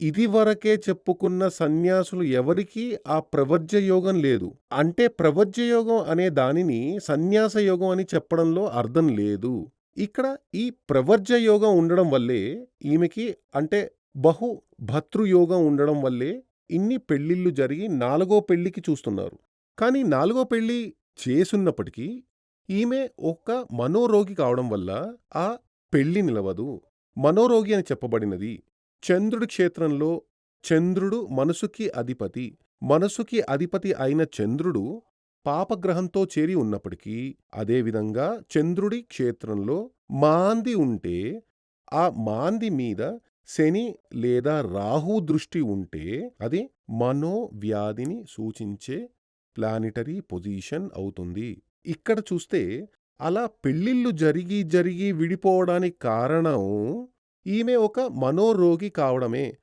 ఇదివరకే చెప్పుకున్న సన్యాసులు ఎవరికీ ఆ ప్రవర్జ్య యోగం లేదు. అంటే ప్రవర్జ్య యోగం అనే దానిని సన్యాస యోగం అని చెప్పడంలో అర్థం లేదు. ఇక్కడ ఈ ప్రవర్జ్య యోగం ఉండడం వల్లే ఈమెకి అంటే బహు భతృయోగం ఉండడం వల్లే ఇన్ని పెళ్ళిళ్ళు జరిగి నాలుగో పెళ్ళికి చూస్తున్నారు. కానీ నాలుగో పెళ్ళి చేసున్నప్పటికీ ఈమె ఒక మనోరోగి కావడం వల్ల ఆ పెళ్ళి నిలవదు. మనోరోగి అని చెప్పబడినది చంద్రుడి క్షేత్రంలో చంద్రుడు మనసుకి అధిపతి. మనసుకి అధిపతి అయిన చంద్రుడు పాపగ్రహంతో చేరి ఉన్నప్పటికీ అదేవిధంగా చంద్రుడి క్షేత్రంలో మాంది ఉంటే ఆ మాంది మీద శని లేదా రాహు దృష్టి ఉంటే అది మనోవ్యాధిని సూచించే ప్లానిటరీ పొజిషన్ అవుతుంది. ఇక్కడ చూస్తే అలా పెళ్ళిళ్ళు జరిగి జరిగి విడిపోవడానికి కారణం ఈమె ఒక మనోరోగి కావడమే.